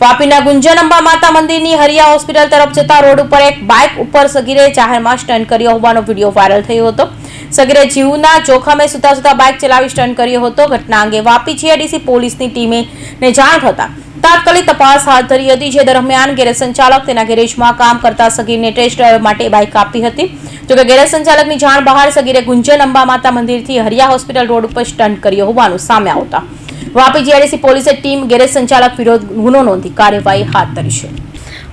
વાપીના ગુંજન અંબા માતા મંદિરની હરિયા હોસ્પિટલ તરફ જતા રોડ ઉપર એક બાઇક ઉપર સગીરે જાહેરમાં સ્ટન્ટ કર્યો હોવાનો વીડિયો વાયરલ થયો હતો. સગીરે જીવના જોખમે સુતા સુતા બાઇક ચલાવી સ્ટન્ટ કર્યો હતો. ઘટના અંગે વાપી જીઆઈડીસી પોલીસની ટીમે ને જાણ થતા તાત્કાલિક તપાસ હાથ ધરી હતી, જે દરમિયાન ગેરેજ સંચાલક તેના ગેરેજમાં કામ કરતા સગીરને ટેસ્ટ ડ્રાઈવ માટે બાઇક આપી હતી. જોકે ગેરેજ સંચાલકની જાણ બહાર સગીરે ગુંજન અંબા માતા મંદિરથી હરિયા હોસ્પિટલ રોડ ઉપર સ્ટન્ટ કર્યો હોવાનું સામે આવતા વાપી જીઆઈડીસી પોલીસે ટીમ ગેરેજ સંચાલક વિરોધ ગુનો નોંધી કાર્યવાહી હાથ ધરી છે.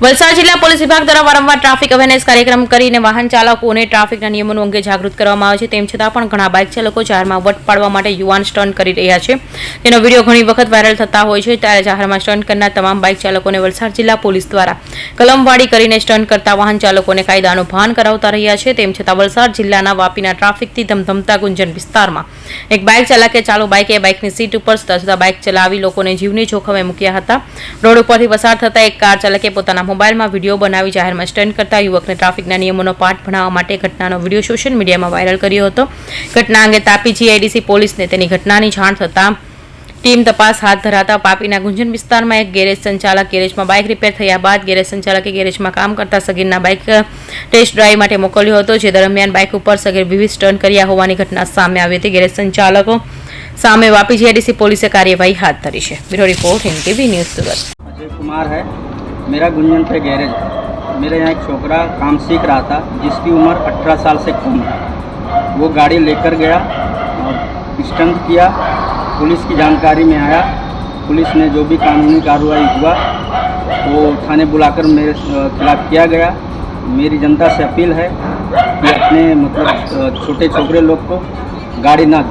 વલસાડ જિલ્લા પોલીસ વિભાગ દ્વારા વારંવાર ટ્રાફિક અવેરનેસ કાર્યક્રમ કરીને વાહન ચાલકોને ટ્રાફિકના નિયમો અંગે જાગૃત કરવામાં આવે છે. તેમ છતાં પણ ઘણા બાઇક ચાલકો જાહેરમાં વટ પાડવા માટે યુવાન સ્ટન્ટ કરી રહ્યા છે. તેનો વીડિયો ઘણી વખત વાયરલ થતા હોય છે. ત્યારે જાહેરમાં સ્ટન્ટ કરનાર તમામ બાઇક ચાલકોને વલસાડ જિલ્લા પોલીસ દ્વારા કલમવાડી કરીને સ્ટન્ટ કરતા વાહન ચાલકોને કાયદાનું ભાન કરાવતા રહ્યા છે. તેમ છતાં વલસાડ જિલ્લાના વાપીના ટ્રાફિકથી ધમધમતા ગુંજન વિસ્તારમાં એક બાઇક ચાલકે ચાલુ બાઇકે બાઇકની સીટ ઉપર સુતા બાઇક ચલાવી લોકોને જીવની જોખમે મૂક્યા હતા. રોડ ઉપરથી પસાર થતા એક કાર ચાલકે પોતાના મોબાઈલમાં વીડિયો બનાવી જાહેરમાં સ્ટન્ટ કરતા યુવકને ટ્રાફિકના નિયમોનો પાઠ ભણાવવા માટે ઘટનાનો વીડિયો સોશિયલ મીડિયામાં વાયરલ કર્યો હતો. ઘટના અંગે તાપી જીઆઈડીસી પોલીસને તેની ઘટનાની જાણ થતાં ટીમ તપાસ હાથ ધરાતા પાપીના ગુંજન વિસ્તારમાં એક ગેરેજ સંચાલક ગેરેજમાં બાઇક રિપેર થયા બાદ ગેરેજ સંચાલકે ગેરેજમાં કામ કરતા સગીરના બાઇક ટેસ્ટ ડ્રાઈવ માટે મોકલ્યો હતો, જે દરમિયાન બાઇક ઉપર સગીર વિવિધ ટર્ન કર્યા હોવાની ઘટના સામે આવી હતી. ગેરેજ સંચાલકો સામે વાપી જીઆઈડીસી પોલીસે કાર્યવાહી હાથ ધરી છે. Bureau report Hind news Surat. Kumar હૈ. मेरा गुंजन पे गैरेज। है मेरे यहाँ एक छोकरा काम सीख रहा था, जिसकी उम्र 18 साल से कम है। वो गाड़ी लेकर गया और स्टंट किया। पुलिस की जानकारी में आया। पुलिस ने जो भी कानूनी कार्रवाई हुआ, वो थाने बुलाकर मेरे खिलाफ किया गया। मेरी जनता से अपील है कि अपने मतलब छोटे छोकरे लोग को गाड़ी ना दें।